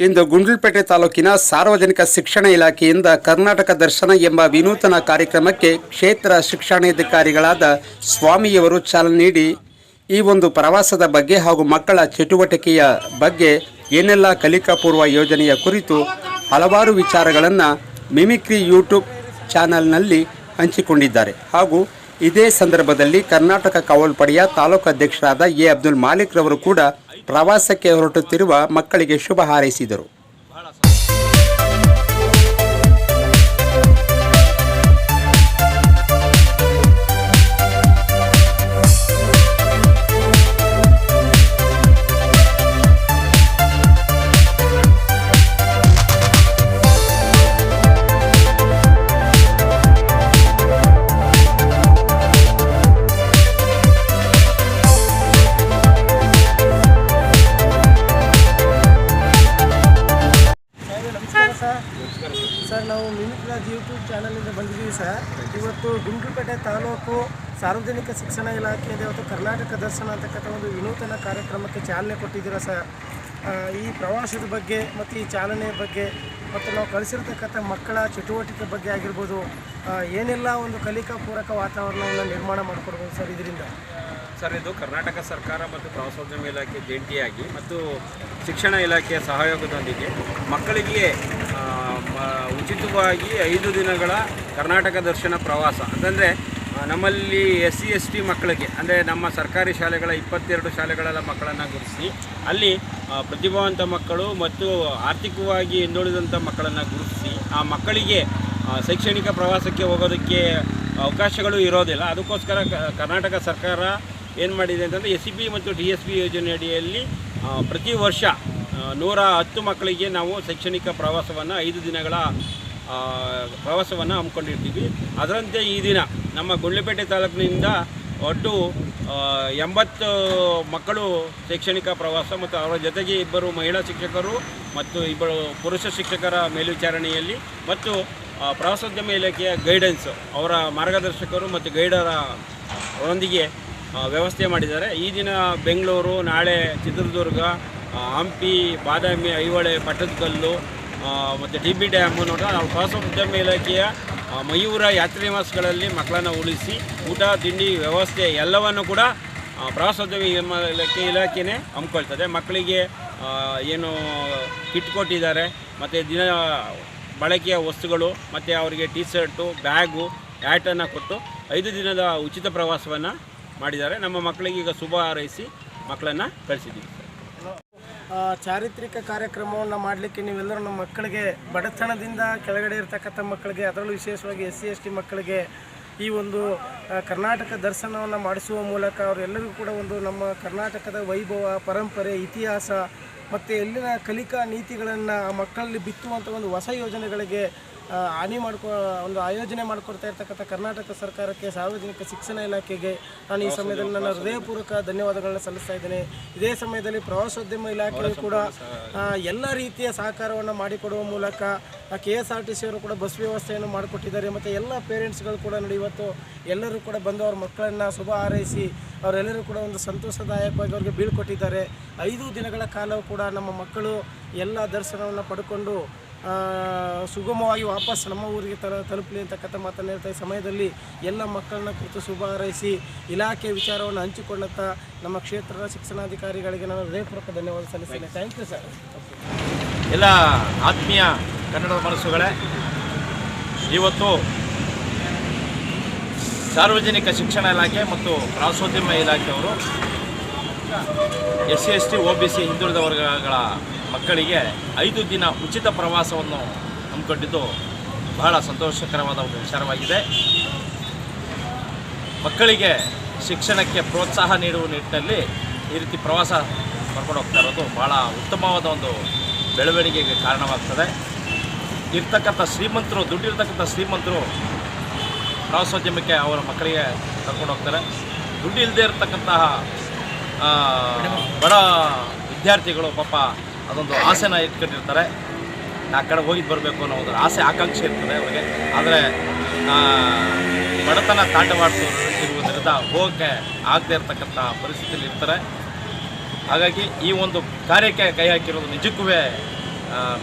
ಇಂದು ಗುಂಡ್ಲುಪೇಟೆ ತಾಲೂಕಿನ ಸಾರ್ವಜನಿಕ ಶಿಕ್ಷಣ ಇಲಾಖೆಯಿಂದ ಕರ್ನಾಟಕ ದರ್ಶನ ಎಂಬ ವಿನೂತನ ಕಾರ್ಯಕ್ರಮಕ್ಕೆ ಕ್ಷೇತ್ರ ಶಿಕ್ಷಣಾಧಿಕಾರಿಗಳಾದ ಸ್ವಾಮಿಯವರು ಚಾಲನೆ ನೀಡಿ, ಈ ಒಂದು ಪ್ರವಾಸದ ಬಗ್ಗೆ ಹಾಗೂ ಮಕ್ಕಳ ಚಟುವಟಿಕೆಯ ಬಗ್ಗೆ ಏನೆಲ್ಲ ಕಲಿಕಾ ಪೂರ್ವ ಯೋಜನೆಯ ಕುರಿತು ಹಲವಾರು ವಿಚಾರಗಳನ್ನು ಮಿಮಿಕ್ರಿ ಯೂಟ್ಯೂಬ್ ಚಾನಲ್ನಲ್ಲಿ ಹಂಚಿಕೊಂಡಿದ್ದಾರೆ. ಹಾಗೂ ಇದೇ ಸಂದರ್ಭದಲ್ಲಿ ಕರ್ನಾಟಕ ಕಾವಲ್ಪಡೆಯ ತಾಲೂಕು ಅಧ್ಯಕ್ಷರಾದ ಎ ಅಬ್ದುಲ್ ಮಾಲಿಕ್ ರವರು ಕೂಡ ಪ್ರವಾಸಕ್ಕೆ ಹೊರಟುತ್ತಿರುವ ಮಕ್ಕಳಿಗೆ ಶುಭ ಹಾರೈಸಿದರು. ಸರ್. ಸರ್, ನಾವು ಮಿಮಿಕ್ ರಾಜ್ ಯೂಟ್ಯೂಬ್ ಚಾನಲಿಂದ ಬಂದಿದ್ದೀವಿ ಸರ್. ಇವತ್ತು ಗುಂಡ್ಲುಪೇಟೆ ತಾಲೂಕು ಸಾರ್ವಜನಿಕ ಶಿಕ್ಷಣ ಇಲಾಖೆಯಿಂದ ಇವತ್ತು ಕರ್ನಾಟಕ ದರ್ಶನ ಅಂತಕ್ಕಂಥ ಒಂದು ವಿನೂತನ ಕಾರ್ಯಕ್ರಮಕ್ಕೆ ಚಾಲನೆ ಕೊಟ್ಟಿದ್ದೀರಾ ಸರ್. ಈ ಪ್ರವಾಸದ ಬಗ್ಗೆ ಮತ್ತು ಈ ಚಾಲನೆ ಬಗ್ಗೆ ಮತ್ತು ನಾವು ಕಳಿಸಿರ್ತಕ್ಕಂಥ ಮಕ್ಕಳ ಚಟುವಟಿಕೆ ಬಗ್ಗೆ ಆಗಿರ್ಬೋದು ಏನೆಲ್ಲ ಒಂದು ಕಲಿಕಾ ಪೂರಕ ವಾತಾವರಣವನ್ನು ನಿರ್ಮಾಣ ಮಾಡಿಕೊಡ್ಬೋದು ಸರ್ ಇದರಿಂದ? ಸರ್, ಇದು ಕರ್ನಾಟಕ ಸರ್ಕಾರ ಮತ್ತು ಪ್ರವಾಸೋದ್ಯಮ ಇಲಾಖೆ ಜಂಟಿಯಾಗಿ ಮತ್ತು ಶಿಕ್ಷಣ ಇಲಾಖೆಯ ಸಹಯೋಗದೊಂದಿಗೆ ಮಕ್ಕಳಿಗೆ ಉಚಿತವಾಗಿ ಐದು ದಿನಗಳ ಕರ್ನಾಟಕ ದರ್ಶನ ಪ್ರವಾಸ. ಅಂತಂದರೆ ನಮ್ಮಲ್ಲಿ ಎಸ್ ಸಿ ಎಸ್ ಟಿ ಮಕ್ಕಳಿಗೆ, ಅಂದರೆ ನಮ್ಮ ಸರ್ಕಾರಿ ಶಾಲೆಗಳ ಇಪ್ಪತ್ತೆರಡು ಶಾಲೆಗಳೆಲ್ಲ ಮಕ್ಕಳನ್ನು ಗುರುತಿಸಿ, ಅಲ್ಲಿ ಪ್ರತಿಭಾವಂತ ಮಕ್ಕಳು ಮತ್ತು ಆರ್ಥಿಕವಾಗಿ ಹಿಂದುಳಿದಂಥ ಮಕ್ಕಳನ್ನು ಗುರುತಿಸಿ, ಆ ಮಕ್ಕಳಿಗೆ ಶೈಕ್ಷಣಿಕ ಪ್ರವಾಸಕ್ಕೆ ಹೋಗೋದಕ್ಕೆ ಅವಕಾಶಗಳು ಇರೋದಿಲ್ಲ. ಅದಕ್ಕೋಸ್ಕರ ಕರ್ನಾಟಕ ಸರ್ಕಾರ ಏನು ಮಾಡಿದೆ ಅಂತಂದರೆ ಎಸ್ ಸಿ ಬಿ ಮತ್ತು ಡಿ ಎಸ್ ಬಿ ಯೋಜನೆ ಅಡಿಯಲ್ಲಿ ಪ್ರತಿ ವರ್ಷ ನೂರ ಹತ್ತು ಮಕ್ಕಳಿಗೆ ನಾವು ಶೈಕ್ಷಣಿಕ ಪ್ರವಾಸವನ್ನು ಐದು ದಿನಗಳ ಪ್ರವಾಸವನ್ನು ಹಮ್ಮಿಕೊಂಡಿರ್ತೀವಿ. ಅದರಂತೆ ಈ ದಿನ ನಮ್ಮ ಗುಂಡ್ಲಪೇಟೆ ತಾಲೂಕಿನಿಂದ ಒಟ್ಟು ಎಂಬತ್ತು ಮಕ್ಕಳು ಶೈಕ್ಷಣಿಕ ಪ್ರವಾಸ ಮತ್ತು ಅವರ ಜೊತೆಗೆ ಇಬ್ಬರು ಮಹಿಳಾ ಶಿಕ್ಷಕರು ಮತ್ತು ಇಬ್ಬರು ಪುರುಷ ಶಿಕ್ಷಕರ ಮೇಲ್ವಿಚಾರಣೆಯಲ್ಲಿ ಮತ್ತು ಪ್ರವಾಸೋದ್ಯಮ ಇಲಾಖೆಯ ಗೈಡೆನ್ಸ್ ಅವರ ಮಾರ್ಗದರ್ಶಕರು ಮತ್ತು ಗೈಡರ ಅವರೊಂದಿಗೆ ವ್ಯವಸ್ಥೆ ಮಾಡಿದ್ದಾರೆ. ಈ ದಿನ ಬೆಂಗಳೂರು, ನಾಳೆ ಚಿತ್ರದುರ್ಗ ಹಂಪಿ, ಬಾದಾಮಿ, ಐಹೊಳೆ, ಪಟ್ಟದಕಲ್ಲು ಮತ್ತು ಡಿ ಬಿ ಡ್ಯಾಮು ನೋಡ ನಾವು ಪ್ರವಾಸೋದ್ಯಮ ಇಲಾಖೆಯ ಮಯೂರ ಯಾತ್ರಿ ನಿವಾಸಗಳಲ್ಲಿ ಮಕ್ಕಳನ್ನು ಉಳಿಸಿ, ಊಟ, ತಿಂಡಿ, ವ್ಯವಸ್ಥೆ ಎಲ್ಲವನ್ನು ಕೂಡ ಪ್ರವಾಸೋದ್ಯಮ ಇಲಾಖೆ ಇಲಾಖೆನೇ ಹಮ್ಮಿಕೊಳ್ತದೆ. ಮಕ್ಕಳಿಗೆ ಏನು ಕಿಟ್ ಕೊಟ್ಟಿದ್ದಾರೆ, ಮತ್ತು ದಿನ ಬಳಕೆಯ ವಸ್ತುಗಳು, ಮತ್ತು ಅವರಿಗೆ ಟೀ ಶರ್ಟು ಬ್ಯಾಗು, ಹ್ಯಾಟನ್ನು ಕೊಟ್ಟು ಐದು ದಿನದ ಉಚಿತ ಪ್ರವಾಸವನ್ನು ಮಾಡಿದ್ದಾರೆ. ನಮ್ಮ ಮಕ್ಕಳಿಗೆ ಈಗ ಶುಭ ಹಾರೈಸಿ ಮಕ್ಕಳನ್ನು ಕಳಿಸಿದ್ದೀವಿ. ಚಾರಿತ್ರಿಕ ಕಾರ್ಯಕ್ರಮವನ್ನು ಮಾಡಲಿಕ್ಕೆ ನೀವೆಲ್ಲರೂ ನಮ್ಮ ಮಕ್ಕಳಿಗೆ ಬಡತನದಿಂದ ಕೆಳಗಡೆ ಇರತಕ್ಕಂಥ ಮಕ್ಕಳಿಗೆ, ಅದರಲ್ಲೂ ವಿಶೇಷವಾಗಿ ಎಸ್ ಸಿ, ಎಸ್ ಟಿ ಮಕ್ಕಳಿಗೆ ಈ ಒಂದು ಕರ್ನಾಟಕ ದರ್ಶನವನ್ನು ಮಾಡಿಸುವ ಮೂಲಕ ಅವರೆಲ್ಲರಿಗೂ ಕೂಡ ಒಂದು ನಮ್ಮ ಕರ್ನಾಟಕದ ವೈಭವ, ಪರಂಪರೆ, ಇತಿಹಾಸ ಮತ್ತು ಎಲ್ಲಿನ ಕಲಿಕಾ ನೀತಿಗಳನ್ನು ಆ ಮಕ್ಕಳಲ್ಲಿ ಬಿತ್ತುವಂಥ ಒಂದು ಹೊಸ ಯೋಜನೆಗಳಿಗೆ ಹಾನಿ ಮಾಡ್ಕೊ, ಒಂದು ಆಯೋಜನೆ ಮಾಡಿಕೊಡ್ತಾ ಇರ್ತಕ್ಕಂಥ ಕರ್ನಾಟಕ ಸರ್ಕಾರಕ್ಕೆ ಸಾರ್ವಜನಿಕ ಶಿಕ್ಷಣ ಇಲಾಖೆಗೆ ನಾನು ಈ ಸಮಯದಲ್ಲಿ ನನ್ನ ಹೃದಯಪೂರ್ವಕ ಧನ್ಯವಾದಗಳನ್ನ ಸಲ್ಲಿಸ್ತಾ ಇದ್ದೇನೆ. ಇದೇ ಸಮಯದಲ್ಲಿ ಪ್ರವಾಸೋದ್ಯಮ ಇಲಾಖೆಯು ಕೂಡ ಎಲ್ಲ ರೀತಿಯ ಸಹಕಾರವನ್ನು ಮಾಡಿಕೊಡುವ ಮೂಲಕ K S R T C ಅವರು ಕೂಡ ಬಸ್ ವ್ಯವಸ್ಥೆಯನ್ನು ಮಾಡಿಕೊಟ್ಟಿದ್ದಾರೆ. ಮತ್ತು ಎಲ್ಲ ಪೇರೆಂಟ್ಸ್ಗಳು ಕೂಡ ನೋಡಿ, ಇವತ್ತು ಎಲ್ಲರೂ ಕೂಡ ಬಂದು ಅವ್ರ ಮಕ್ಕಳನ್ನು ಶುಭ ಹಾರೈಸಿ, ಅವರೆಲ್ಲರೂ ಕೂಡ ಒಂದು ಸಂತೋಷದಾಯಕವಾಗಿ ಅವ್ರಿಗೆ ಬೀಳ್ಕೊಟ್ಟಿದ್ದಾರೆ. ಐದು ದಿನಗಳ ಕಾಲವೂ ಕೂಡ ನಮ್ಮ ಮಕ್ಕಳು ಎಲ್ಲ ದರ್ಶನವನ್ನು ಪಡ್ಕೊಂಡು ಸುಗಮವಾಗಿ ವಾಪಸ್ ನಮ್ಮ ಊರಿಗೆ ತರ ತಲುಪಲಿ ಅಂತಕ್ಕಂಥ ಮಾತನ್ನು ಹೇಳ್ತಾ ಈ ಸಮಯದಲ್ಲಿ ಎಲ್ಲ ಮಕ್ಕಳನ್ನ ಕುರಿತು ಶುಭ ಹಾರೈಸಿ ಇಲಾಖೆ ವಿಚಾರವನ್ನು ಹಂಚಿಕೊಂಡಂಥ ನಮ್ಮ ಕ್ಷೇತ್ರದ ಶಿಕ್ಷಣಾಧಿಕಾರಿಗಳಿಗೆ ನಾನು ಹೃದಯಪೂರ್ವಕ ಧನ್ಯವಾದ ಸಲ್ಲಿಸ್ತೇನೆ. ಥ್ಯಾಂಕ್ ಯು ಸರ್ ಎಲ್ಲ ಆತ್ಮೀಯ ಕನ್ನಡದ ಮನಸ್ಸುಗಳೇ, ಇವತ್ತು ಸಾರ್ವಜನಿಕ ಶಿಕ್ಷಣ ಇಲಾಖೆ ಮತ್ತು ಪ್ರವಾಸೋದ್ಯಮ ಇಲಾಖೆಯವರು S C S T O B C, ಹಿಂದುಳಿದ ವರ್ಗಗಳ ಮಕ್ಕಳಿಗೆ ಐದು ದಿನ ಉಚಿತ ಪ್ರವಾಸವನ್ನು ಹಮ್ಮಿಕೊಂಡಿದ್ದು ಬಹಳ ಸಂತೋಷಕರವಾದ ಒಂದು ವಿಚಾರವಾಗಿದೆ. ಮಕ್ಕಳಿಗೆ ಶಿಕ್ಷಣಕ್ಕೆ ಪ್ರೋತ್ಸಾಹ ನೀಡುವ ನಿಟ್ಟಿನಲ್ಲಿ ಈ ರೀತಿ ಪ್ರವಾಸ ಕರ್ಕೊಂಡು ಹೋಗ್ತಾ ಇರೋದು ಭಾಳ ಉತ್ತಮವಾದ ಒಂದು ಬೆಳವಣಿಗೆಗೆ ಕಾರಣವಾಗ್ತದೆ. ಇರ್ತಕ್ಕಂಥ ಶ್ರೀಮಂತರು, ದುಡ್ಡಿರ್ತಕ್ಕಂಥ ಶ್ರೀಮಂತರು ಪ್ರವಾಸೋದ್ಯಮಕ್ಕೆ ಅವರ ಮಕ್ಕಳಿಗೆ ಕರ್ಕೊಂಡು ಹೋಗ್ತಾರೆ. ದುಡ್ಡು ಇಲ್ಲದೆ ಇರತಕ್ಕಂತಹ ಬಡ ವಿದ್ಯಾರ್ಥಿಗಳು ಪಾಪ ಅದೊಂದು ಆಸೆನ ಇಟ್ಕೊಂಡಿರ್ತಾರೆ. ಆ ಕಡೆ ಹೋಗಿ ಬರಬೇಕು ಅನ್ನೋ ಒಂದು ಆಸೆ, ಆಕಾಂಕ್ಷೆ ಇರ್ತದೆ ಅವರಿಗೆ. ಆದರೆ ಬಡತನ ತಾಂಡವಾಡಿಸಿರುವುದರಿಂದ ಹೋಗಕ್ಕೆ ಆಗದೆ ಇರತಕ್ಕಂಥ ಪರಿಸ್ಥಿತಿಯಲ್ಲಿ ಇರ್ತಾರೆ. ಹಾಗಾಗಿ ಈ ಒಂದು ಕಾರ್ಯಕ್ಕೆ ಕೈ ಹಾಕಿರೋದು ನಿಜಕ್ಕೂ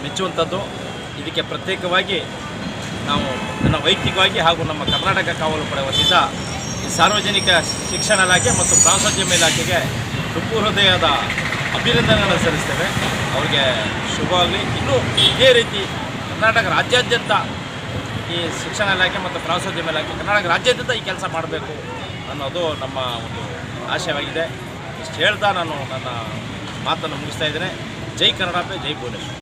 ಮೆಚ್ಚುವಂಥದ್ದು. ಇದಕ್ಕೆ ಪ್ರತ್ಯೇಕವಾಗಿ ನಾವು ನನ್ನ ವೈಯಕ್ತಿಕವಾಗಿ ಹಾಗೂ ನಮ್ಮ ಕರ್ನಾಟಕ ಕಾವಲು ಪಡೆ ಈ ಸಾರ್ವಜನಿಕ ಶಿಕ್ಷಣ ಇಲಾಖೆ ಮತ್ತು ಪ್ರವಾಸೋದ್ಯಮ ಇಲಾಖೆಗೆ ತುಂಬು ಹೃದಯದ ಅಭಿನಂದನೆಗಳನ್ನು ಸಲ್ಲಿಸ್ತೇವೆ. ಅವರಿಗೆ ಶುಭವಾಗಲಿ ಇನ್ನೂ ಇದೇ ರೀತಿ ಕರ್ನಾಟಕ ರಾಜ್ಯಾದ್ಯಂತ ಈ ಶಿಕ್ಷಣ ಇಲಾಖೆ ಮತ್ತು ಪ್ರವಾಸೋದ್ಯಮ ಇಲಾಖೆ ಕರ್ನಾಟಕ ರಾಜ್ಯಾದ್ಯಂತ ಈ ಕೆಲಸ ಮಾಡಬೇಕು ಅನ್ನೋದು ನಮ್ಮ ಒಂದು ಆಶಯವಾಗಿದೆ. ಇಷ್ಟು ಹೇಳ್ತಾ ನಾನು ನನ್ನ ಮಾತನ್ನು ಮುಗಿಸ್ತಾ ಇದ್ದೇನೆ. ಜೈ ಕರ್ನಾಟಕ ಜೈ ಭುವನೇಶ್ವರ್.